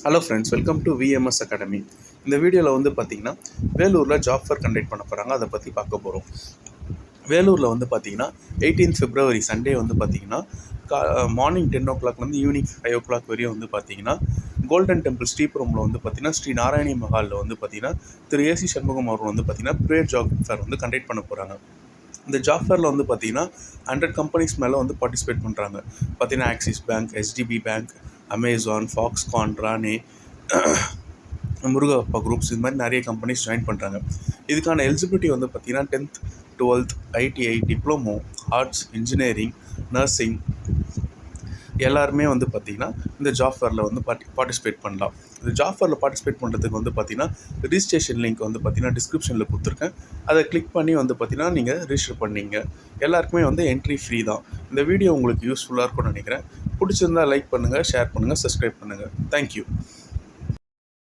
Hello friends welcome to VMS academy இந்த வீடியோவில் வந்து பார்த்தீங்கன்னா வேலூரில் ஜாப் ஃபேர் கண்டக்ட் பண்ண போகிறாங்க அதை பற்றி பார்க்க போகிறோம் வேலூரில் வந்து பார்த்தீங்கன்னா எயிட்டீன் பிப்ரவரி சண்டே வந்து பார்த்தீங்கன்னா கா மார்னிங் டென் ஓ கிளாக்லேருந்து ஈவினிங் ஃபைவ் ஓ கிளாக் வரையும் வந்து பார்த்தீங்கன்னா கோல்டன் டெம்பிள் ஸ்ரீபுரமில் வந்து பார்த்தீங்கன்னா ஸ்ரீ நாராயணி மஹாலில் வந்து பார்த்தீங்கன்னா திரு ஏசி சண்முகம் அவர்கள் வந்து பார்த்தீங்கன்னா ப்ரேயர் ஜாப் ஃபேர் வந்து கண்டக்ட் பண்ண போகிறாங்க இந்த ஜாப் ஃபேரில் வந்து பார்த்தீங்கன்னா ஹண்ட்ரட் கம்பெனிஸ் மேலே வந்து பார்ட்டிசிபேட் பண்ணுறாங்க பார்த்தீங்கன்னா Axis bank STB bank Amazon Foxconn Rani Murugappa groups இது மாதிரி நிறைய கம்பெனிஸ் ஜாயின் பண்ணுறாங்க இதுக்கான எலிஜிபிலிட்டி வந்து பார்த்தீங்கன்னா tenth twelfth ITI diploma arts engineering nursing எல்லாருமே வந்து பார்த்திங்கன்னா இந்த ஜாப் ஃபேரில் வந்து பார்ட்டி பார்ட்டிசிபேட் பண்ணலாம். இந்த ஜாப் ஃபேரில் பார்ட்டிசிபேட் பண்ணுறதுக்கு வந்து பார்த்திங்கன்னா ரிஜிஸ்ட்ரேஷன் லிங்க் வந்து பார்த்திங்கன்னா டிஸ்கிரிப்ஷனில் கொடுத்துருக்கேன். அதை கிளிக் பண்ணி வந்து பார்த்திங்கன்னா நீங்கள் ரிஜிஸ்டர் பண்ணிங்க. எல்லாருக்குமே வந்து என்ட்ரி ஃப்ரீ தான். இந்த வீடியோ உங்களுக்கு யூஸ்ஃபுல்லாக இருக்கும்னு நினைக்கிறேன். பிடிச்சிருந்தா லைக் பண்ணுங்கள் ஷேர் பண்ணுங்கள் சப்ஸ்கிரைப் பண்ணுங்கள் தேங்க்யூ